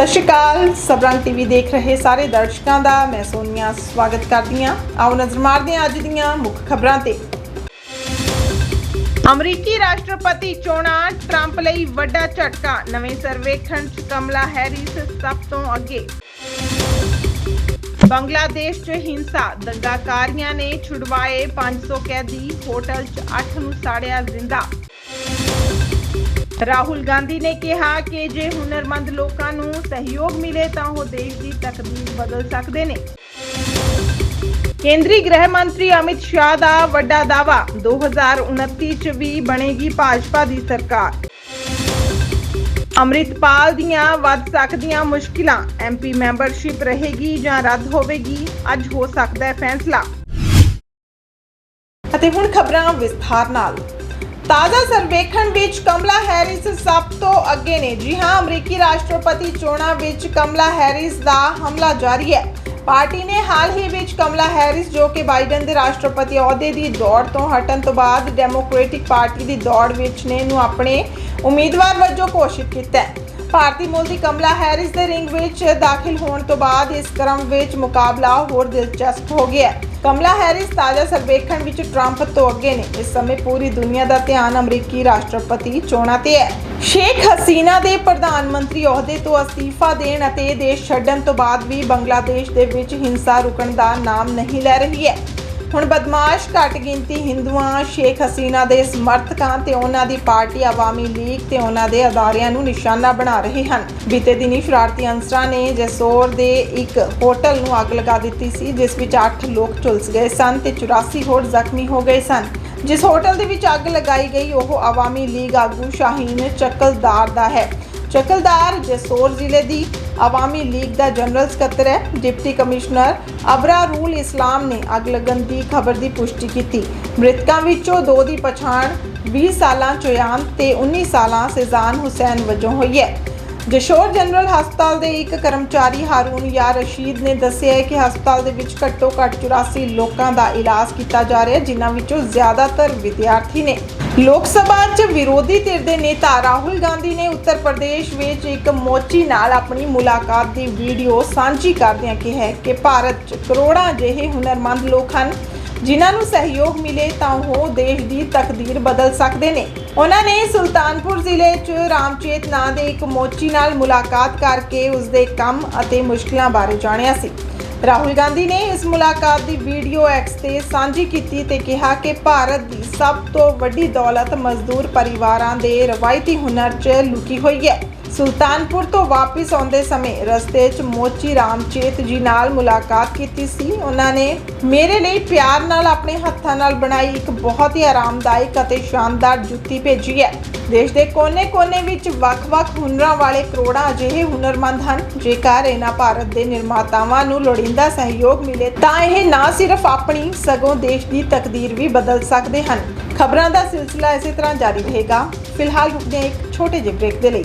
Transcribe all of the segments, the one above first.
ਸਤਿ ਸ਼੍ਰੀ ਅਕਾਲ। ਸਬਰੰਗ ਟੀਵੀ ਦੇਖ ਰਹੇ ਸਾਰੇ ਦਰਸ਼ਕਾਂ ਦਾ ਮੈਂ ਸੋਨੀਆ ਸਵਾਗਤ ਕਰਦੀ ਹਾਂ। ਆਓ ਨਜ਼ਰ ਮਾਰਦੇ ਹਾਂ ਅੱਜ ਦੀਆਂ ਮੁੱਖ ਖਬਰਾਂ ਤੇ। ਅਮਰੀਕੀ ਰਾਸ਼ਟਰਪਤੀ ਚੋਣਾਂ ਟਰੰਪ ਲਈ ਵੱਡਾ ਝਟਕਾ। ਨਵੇਂ ਸਰਵੇਖਣ 'ਚ ਕਮਲਾ ਹੈਰਿਸ ਸਭ ਤੋਂ ਅੱਗੇ। ਬੰਗਲਾਦੇਸ਼ 'ਚ ਹਿੰਸਾ। ਦੰਗਾਕਾਰੀਆਂ ਨੇ ਛੁਡਵਾਏ 500 ਕੈਦੀ। ਹੋਟਲ 'ਚ 8 ਨੂੰ ਸਾੜਿਆ ਜ਼ਿੰਦਾ। ਰਾਹੁਲ ਗਾਂਧੀ ਨੇ ਕਿਹਾ ਕਿ ਜੇ ਹੁਨਰਮੰਦ ਲੋਕਾਂ ਨੂੰ ਸਹਿਯੋਗ ਮਿਲੇ ਤਾਂ ਉਹ ਦੇਸ਼ ਦੀ ਤਕਦੀਰ ਬਦਲ ਸਕਦੇ ਨੇ। ਕੇਂਦਰੀ ਗ੍ਰਹਿ ਮੰਤਰੀ ਅਮਿਤ ਸ਼ਾਹ ਦਾ ਵੱਡਾ ਦਾਅਵਾ 2029 ਚ ਵੀ ਬਣੇਗੀ ਭਾਜਪਾ ਦੀ ਸਰਕਾਰ। ਅੰਮ੍ਰਿਤਪਾਲ ਦੀਆਂ ਵੱਧ ਸਕਦੀਆਂ ਮੁਸ਼ਕਿਲਾਂ ਐਮਪੀ ਮੈਂਬਰਸ਼ਿਪ ਰਹੇਗੀ ਜਾਂ ਰੱਦ ਹੋਵੇਗੀ, ਅੱਜ ਹੋ ਸਕਦਾ ਹੈ ਫੈਸਲਾ। ਅਤੇ ਹੁਣ ਖਬਰਾਂ ਵਿਸਥਾਰ ਨਾਲ। ਤਾਜ਼ਾ ਸਰਵੇਖਣ ਵਿੱਚ ਕਮਲਾ ਹੈਰਿਸ ਸਭ ਤੋਂ ਅੱਗੇ ਨੇ। ਜੀ ਹਾਂ, ਅਮਰੀਕੀ ਰਾਸ਼ਟਰਪਤੀ ਚੋਣਾਂ ਵਿੱਚ ਕਮਲਾ ਹੈਰਿਸ ਦਾ ਹਮਲਾ ਜਾਰੀ ਹੈ। ਪਾਰਟੀ ਨੇ ਹਾਲ ਹੀ ਵਿੱਚ ਕਮਲਾ ਹੈਰਿਸ, ਜੋ ਕਿ ਬਾਈਡਨ ਦੇ ਰਾਸ਼ਟਰਪਤੀ ਅਹੁਦੇ ਦੀ ਦੌੜ ਤੋਂ ਹਟਣ ਤੋਂ ਬਾਅਦ ਡੈਮੋਕ੍ਰੈਟਿਕ ਪਾਰਟੀ ਦੀ ਦੌੜ ਵਿੱਚ ਨੇ, ਨੂੰ ਆਪਣੇ ਉਮੀਦਵਾਰ ਵਜੋਂ ਘੋਸ਼ਿਤ ਕੀਤਾ ਹੈ। ਭਾਰਤੀ ਮੂਲ ਦੀ ਕਮਲਾ ਹੈਰਿਸ ਦੇ ਰਿੰਗ ਵਿੱਚ ਦਾਖਲ ਹੋਣ ਤੋਂ ਬਾਅਦ ਇਸ ਕ੍ਰਮ ਵਿੱਚ ਮੁਕਾਬਲਾ ਹੋਰ ਦਿਲਚਸਪ ਹੋ ਗਿਆ ਕਮਲਾ ਹੈਰਿਸ ਤਾਜ਼ਾ ਸਰਵੇਖਣ ਵਿੱਚ ਟਰੰਪ ਤੋਂ ਅੱਗੇ ਨੇ। ਇਸ ਸਮੇਂ ਪੂਰੀ ਦੁਨੀਆ ਦਾ ਧਿਆਨ ਅਮਰੀਕੀ ਰਾਸ਼ਟਰਪਤੀ ਚੋਣਾਂ ਤੇ ਹੈ। ਸ਼ੇਖ ਹਸੀਨਾ ਦੇ ਪ੍ਰਧਾਨ ਮੰਤਰੀ ਅਹੁਦੇ ਤੋਂ ਅਸਤੀਫਾ ਦੇਣ ਅਤੇ ਦੇਸ਼ ਛੱਡਣ ਤੋਂ ਬਾਅਦ ਵੀ ਬੰਗਲਾਦੇਸ਼ ਦੇ ਵਿੱਚ ਹਿੰਸਾ ਰੁਕਣ ਦਾ ਨਾਮ ਨਹੀਂ ਲੈ ਰਹੀ ਹੈ। ਹੁਣ ਬਦਮਾਸ਼ ਘੱਟ ਗਿਣਤੀ ਹਿੰਦੂਆਂ, ਸ਼ੇਖ ਹਸੀਨਾ ਦੇ ਸਮਰਥਕਾਂ ਤੇ ਉਹਨਾਂ ਦੀ ਪਾਰਟੀ ਆਵਾਮੀ ਲੀਗ ਤੇ ਉਹਨਾਂ ਦੇ ਅਦਾਰਿਆਂ ਨੂੰ ਨਿਸ਼ਾਨਾ ਬਣਾ ਰਹੇ ਹਨ। ਬੀਤੇ ਦਿਨੀ ਸ਼ਰਾਰਤੀ ਅਨਸਰਾਂ ਨੇ ਜੈਸੋਰ ਦੇ ਇੱਕ ਹੋਟਲ ਨੂੰ ਅੱਗ ਲਗਾ ਦਿੱਤੀ ਸੀ, ਜਿਸ ਵਿੱਚ 8 ਲੋਕ ਝੁਲਸ ਗਏ ਸਨ ਤੇ 84 ਹੋਰ ਜ਼ਖਮੀ ਹੋ ਗਏ ਸਨ। ਜਿਸ ਹੋਟਲ ਦੇ ਵਿੱਚ ਅੱਗ ਲਗਾਈ ਗਈ, ਉਹ ਆਵਾਮੀ ਲੀਗ ਆਗੂ ਸ਼ਾਹੀਨ ਚੱਕਲਦਾਰ ਦਾ ਹੈ। ਚੱਕਲਦਾਰ ਜੈਸੋਰ ਜ਼ਿਲ੍ਹੇ ਦੀ ਆਵਾਮੀ ਲੀਗ ਦਾ ਜਨਰਲ ਸਕੱਤਰ ਹੈ, ਡਿਪਟੀ ਕਮਿਸ਼ਨਰ ਅਬਰਾ ਰੂਲ ਇਸਲਾਮ ਨੇ ਅੱਗ ਲੱਗਣ ਦੀ ਖਬਰ ਦੀ ਪੁਸ਼ਟੀ ਕੀਤੀ। ਮ੍ਰਿਤਕਾਂ ਵਿੱਚੋਂ ਦੋ ਦੀ ਪਛਾਣ 20 ਸਾਲਾਂ ਚੋਯਾਨ ਤੇ 19 ਸਾਲਾਂ ਸੇਜ਼ਾਨ ਹੁਸੈਨ ਵਜੋਂ ਹੋਈ ਹੈ। ਜਸ਼ੋਰ ਜਨਰਲ ਹਸਪਤਾਲ ਦੇ ਇੱਕ ਕਰਮਚਾਰੀ ਹਾਰੂਨ ਯਾ ਰਸ਼ੀਦ ਨੇ ਦੱਸਿਆ ਹੈ ਕਿ ਹਸਪਤਾਲ ਦੇ ਵਿੱਚ ਘੱਟੋ ਘੱਟ 84 ਲੋਕਾਂ ਦਾ ਇਲਾਜ ਕੀਤਾ ਜਾ ਰਿਹਾ ਹੈ, ਜਿਨ੍ਹਾਂ ਵਿੱਚੋਂ ਜ਼ਿਆਦਾਤਰ ਵਿਦਿਆਰਥੀ ਨੇ। ਲੋਕ ਸਭਾ 'ਚ ਵਿਰੋਧੀ ਧਿਰ ਦੇ ਨੇਤਾ ਰਾਹੁਲ ਗਾਂਧੀ ਨੇ ਉੱਤਰ ਪ੍ਰਦੇਸ਼ ਵਿੱਚ ਇੱਕ ਮੋਚੀ ਨਾਲ ਆਪਣੀ ਮੁਲਾਕਾਤ ਦੀ ਵੀਡੀਓ ਸਾਂਝੀ ਕਰਦਿਆਂ ਕਿਹਾ ਕਿ ਭਾਰਤ 'ਚ ਕਰੋੜਾਂ ਜਿਹੇ ਹੁਨਰਮੰਦ ਲੋਕ ਹਨ ਜਿਨ੍ਹਾਂ ਨੂੰ ਸਹਿਯੋਗ ਮਿਲੇ ਤਾਂ ਉਹ ਦੇਸ਼ ਦੀ ਤਕਦੀਰ ਬਦਲ ਸਕਦੇ ਨੇ। ਉਹਨਾਂ ਨੇ ਸੁਲਤਾਨਪੁਰ ਜ਼ਿਲ੍ਹੇ 'ਚ ਰਾਮਚੇਤ ਨਾਂ ਦੇ ਇੱਕ ਮੋਚੀ ਨਾਲ ਮੁਲਾਕਾਤ ਕਰਕੇ ਉਸ ਦੇ ਕੰਮ ਅਤੇ ਮੁਸ਼ਕਲਾਂ ਬਾਰੇ ਜਾਣਿਆ ਸੀ। ਰਾਹੁਲ ਗਾਂਧੀ ਨੇ ਇਸ ਮੁਲਾਕਾਤ ਦੀ ਵੀਡੀਓ ਐਕਸ ਤੇ ਸਾਂਝੀ ਕੀਤੀ ਤੇ ਕਿਹਾ ਕਿ ਭਾਰਤ ਦੀ ਸਭ ਤੋਂ ਵੱਡੀ ਦੌਲਤ ਮਜ਼ਦੂਰ ਪਰਿਵਾਰਾਂ ਦੇ ਰਵਾਇਤੀ ਹੁਨਰ 'ਚ ਲੁਕੀ ਹੋਈ ਹੈ। ਸੁਲਤਾਨਪੁਰ ਤੋਂ ਵਾਪਸ ਆਉਂਦੇ ਸਮੇਂ ਰਸਤੇ 'ਚ ਮੋਚੀ ਰਾਮਚੇਤ ਜੀ ਨਾਲ ਮੁਲਾਕਾਤ ਕੀਤੀ ਸੀ। ਉਹਨਾਂ ਨੇ ਮੇਰੇ ਲਈ ਪਿਆਰ ਨਾਲ ਆਪਣੇ ਹੱਥਾਂ ਨਾਲ ਬਣਾਈ ਇੱਕ ਬਹੁਤ ਹੀ ਆਰਾਮਦਾਇਕ ਅਤੇ ਸ਼ਾਨਦਾਰ ਜੁੱਤੀ ਭੇਜੀ ਹੈ। ਦੇਸ਼ ਦੇ ਕੋਨੇ-ਕੋਨੇ ਵਿੱਚ ਵੱਖ-ਵੱਖ ਹੁਨਰਾਂ ਵਾਲੇ ਕਰੋੜਾਂ ਅਜਿਹੇ ਹੁਨਰਮੰਦ ਹਨ। ਜੇਕਰ ਇਹਨਾਂ ਭਾਰਤ ਦੇ ਨਿਰਮਾਤਾਵਾਂ ਨੂੰ ਲੋੜੀਂਦਾ ਸਹਿਯੋਗ ਮਿਲੇ, ਤਾਂ ਇਹ ਨਾ ਸਿਰਫ ਆਪਣੀ, ਸਗੋਂ ਦੇਸ਼ ਦੀ ਤਕਦੀਰ ਵੀ ਬਦਲ ਸਕਦੇ ਹਨ। ਖਬਰਾਂ ਦਾ ਸਿਲਸਿਲਾ ਇਸੇ ਤਰ੍ਹਾਂ ਜਾਰੀ ਰਹੇਗਾ। ਫਿਲਹਾਲ ਰੁਕਦੇ ਹਾਂ ਇੱਕ ਛੋਟੇ ਜਿਹੇ ਬ੍ਰੇਕ ਦੇ ਲਈ।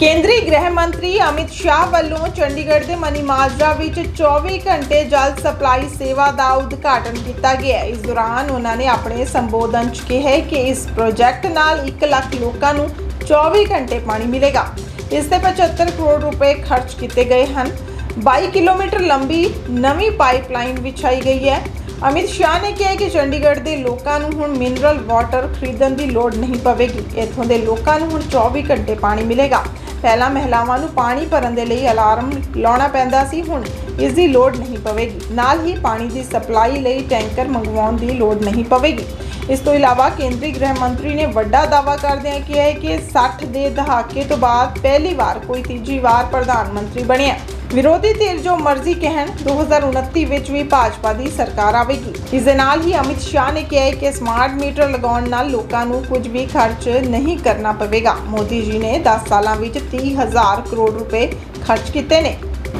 ਕੇਂਦਰੀ ਗ੍ਰਹਿ ਮੰਤਰੀ ਅਮਿਤ ਸ਼ਾਹ ਵੱਲੋਂ ਚੰਡੀਗੜ੍ਹ ਦੇ ਮਨੀ ਮਾਜਰਾ ਵਿੱਚ 24 ਘੰਟੇ ਜਲ ਸਪਲਾਈ ਸੇਵਾ ਦਾ ਉਦਘਾਟਨ ਕੀਤਾ ਗਿਆ। ਇਸ ਦੌਰਾਨ ਉਹਨਾਂ ਨੇ ਆਪਣੇ ਸੰਬੋਧਨ 'ਚ ਕਿਹਾ ਕਿ ਇਸ ਪ੍ਰੋਜੈਕਟ ਨਾਲ 1 ਲੱਖ ਲੋਕਾਂ ਨੂੰ 24 ਘੰਟੇ ਪਾਣੀ ਮਿਲੇਗਾ। ਇਸ ਤੇ 75 ਕਰੋੜ ਰੁਪਏ ਖਰਚ ਕੀਤੇ ਗਏ ਹਨ। 22 ਕਿਲੋਮੀਟਰ ਲੰਬੀ ਨਵੀਂ ਪਾਈਪਲਾਈਨ ਵਿਛਾਈ ਗਈ ਹੈ। ਅਮਿਤ ਸ਼ਾਹ ਨੇ ਕਿਹਾ ਕਿ ਚੰਡੀਗੜ੍ਹ ਦੇ ਲੋਕਾਂ ਨੂੰ ਹੁਣ ਮਿਨਰਲ ਵਾਟਰ ਖਰੀਦਣ ਦੀ ਲੋੜ ਨਹੀਂ ਪਵੇਗੀ। ਇੱਥੋਂ ਦੇ ਲੋਕਾਂ ਨੂੰ ਹੁਣ 24 ਘੰਟੇ ਪਾਣੀ ਮਿਲੇਗਾ। ਪਹਿਲਾਂ ਮਹਿਲਾਵਾਂ ਨੂੰ ਪਾਣੀ ਭਰਨ ਦੇ ਲਈ ਅਲਾਰਮ ਲਾਉਣਾ ਪੈਂਦਾ ਸੀ, ਹੁਣ ਇਸ ਦੀ ਲੋੜ ਨਹੀਂ ਪਵੇਗੀ। ਨਾਲ ਹੀ ਪਾਣੀ ਦੀ ਸਪਲਾਈ ਲਈ ਟੈਂਕਰ ਮੰਗਵਾਉਣ ਦੀ ਲੋੜ ਨਹੀਂ ਪਵੇਗੀ। ਇਸ ਤੋਂ ਇਲਾਵਾ ਕੇਂਦਰੀ ਗ੍ਰਹਿ ਮੰਤਰੀ ਨੇ ਵੱਡਾ ਦਾਅਵਾ ਕਰਦਿਆਂ ਕਿਹਾ ਹੈ ਕਿ 60 ਦੇ ਦਹਾਕੇ ਤੋਂ ਬਾਅਦ ਪਹਿਲੀ ਵਾਰ ਕੋਈ ਤੀਜੀ ਵਾਰ ਪ੍ਰਧਾਨ ਮੰਤਰੀ ਬਣਿਆ। ਵਿਰੋਧੀ ਧਿਰ ਜੋ ਮਰਜ਼ੀ ਕਹਿਣ 2029 ਵਿੱਚ ਵੀ ਭਾਜਪਾ ਦੀ ਸਰਕਾਰ ਆਵੇਗੀ। ਇਸ ਦੇ ਨਾਲ ਹੀ ਅਮਿਤ ਸ਼ਾਹ ਨੇ ਕਿਹਾ ਕਿ ਸਮਾਰਟ ਮੀਟਰ ਲਗਾਉਣ ਨਾਲ ਲੋਕਾਂ ਨੂੰ ਕੁਝ ਵੀ ਖਰਚ ਨਹੀਂ ਕਰਨਾ ਪਵੇਗਾ। ਮੋਦੀ ਜੀ ਨੇ 10 ਸਾਲਾਂ ਵਿੱਚ 30000 ਕਰੋੜ ਰੁਪਏ ਖਰਚ ਕੀਤੇ ਨੇ।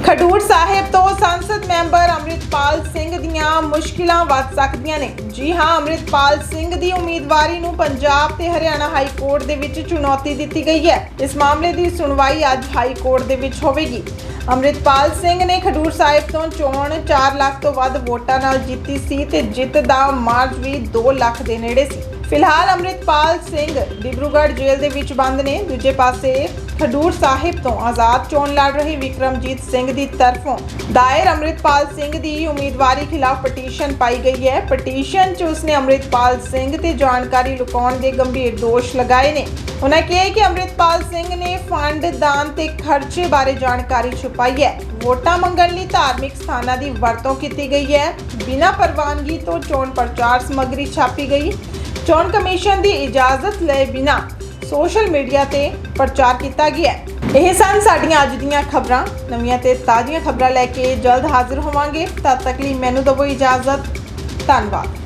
ਖਡੂਰ ਸਾਹਿਬ ਤੋਂ ਸੰਸਦ ਮੈਂਬਰ ਅੰਮ੍ਰਿਤਪਾਲ ਸਿੰਘ ਦੀਆਂ ਮੁਸ਼ਕਿਲਾਂ ਵੱਧ ਸਕਦੀਆਂ ਨੇ। ਜੀ ਹਾਂ, ਅੰਮ੍ਰਿਤਪਾਲ ਸਿੰਘ ਦੀ ਉਮੀਦਵਾਰੀ ਨੂੰ ਪੰਜਾਬ ਤੇ ਹਰਿਆਣਾ ਹਾਈ ਕੋਰਟ ਦੇ ਵਿੱਚ ਚੁਣੌਤੀ ਦਿੱਤੀ ਗਈ ਹੈ। ਇਸ ਮਾਮਲੇ ਦੀ ਸੁਣਵਾਈ ਅੱਜ ਹਾਈ ਕੋਰਟ ਦੇ ਵਿੱਚ ਹੋਵੇਗੀ। ਅੰਮ੍ਰਿਤਪਾਲ ਸਿੰਘ ਨੇ ਖਡੂਰ ਸਾਹਿਬ ਤੋਂ ਚੋਣ 4 ਲੱਖ ਤੋਂ ਵੱਧ ਵੋਟਾਂ ਨਾਲ ਜਿੱਤੀ ਸੀ ਤੇ ਜਿੱਤ ਦਾ ਮਾਰਜ ਵੀ 2 ਲੱਖ ਦੇ ਨੇੜੇ ਸੀ। ਫਿਲਹਾਲ ਅੰਮ੍ਰਿਤਪਾਲ ਸਿੰਘ ਡਿਬਰੂਗੜ੍ਹ ਜੇਲ੍ਹ ਦੇ ਵਿੱਚ ਬੰਦ ਨੇ। ਦੂਜੇ ਪਾਸੇ ਖਡੂਰ ਸਾਹਿਬ ਤੋਂ ਆਜ਼ਾਦ ਚੋਣ ਲੜ ਰਹੀ ਵਿਕਰਮਜੀਤ ਸਿੰਘ ਦੀ ਤਰਫੋਂ ਦਾਇਰ ਅੰਮ੍ਰਿਤਪਾਲ ਸਿੰਘ ਦੀ ਉਮੀਦਵਾਰੀ ਖਿਲਾਫ ਪਟੀਸ਼ਨ ਪਾਈ ਗਈ ਹੈ। ਪਟੀਸ਼ਨ 'ਚ ਉਸਨੇ ਅੰਮ੍ਰਿਤਪਾਲ ਸਿੰਘ ਤੇ ਜਾਣਕਾਰੀ ਲੁਕਾਉਣ ਦੇ ਗੰਭੀਰ ਦੋਸ਼ ਲਗਾਏ ਨੇ। ਉਹਨਾਂ ਕਿਹਾ ਕਿ ਅੰਮ੍ਰਿਤਪਾਲ ਸਿੰਘ ਨੇ ਫੰਡ, ਦਾਨ ਤੇ ਖਰਚੇ ਬਾਰੇ ਜਾਣਕਾਰੀ ਛੁਪਾਈ ਹੈ। ਵੋਟਾਂ ਮੰਗਣ ਲਈ ਧਾਰਮਿਕ ਸਥਾਨਾਂ ਦੀ ਵਰਤੋਂ ਕੀਤੀ ਗਈ ਹੈ। ਬਿਨਾਂ ਪ੍ਰਵਾਨਗੀ ਤੋਂ ਚੋਣ ਪ੍ਰਚਾਰ ਸਮੱਗਰੀ ਛਾਪੀ ਗਈ। ਚੋਣ ਕਮਿਸ਼ਨ ਦੀ ਇਜਾਜ਼ਤ ਲਏ ਬਿਨਾਂ ਸੋਸ਼ਲ ਮੀਡੀਆ ਤੇ ਪ੍ਰਚਾਰ ਕੀਤਾ ਗਿਆ ਹੈ। ਇਹ ਸਨ ਸਾਡੀਆਂ ਅੱਜ ਦੀਆਂ ਖਬਰਾਂ। ਨਵੀਆਂ ਤੇ ਤਾਜ਼ੀਆਂ ਖਬਰਾਂ ਲੈ ਕੇ ਜਲਦ ਹਾਜ਼ਰ ਹੋਵਾਂਗੇ। ਤਦ ਤੱਕ ਲਈ ਮੈਨੂੰ ਦਿਓ ਇਜਾਜ਼ਤ। ਧੰਨਵਾਦ।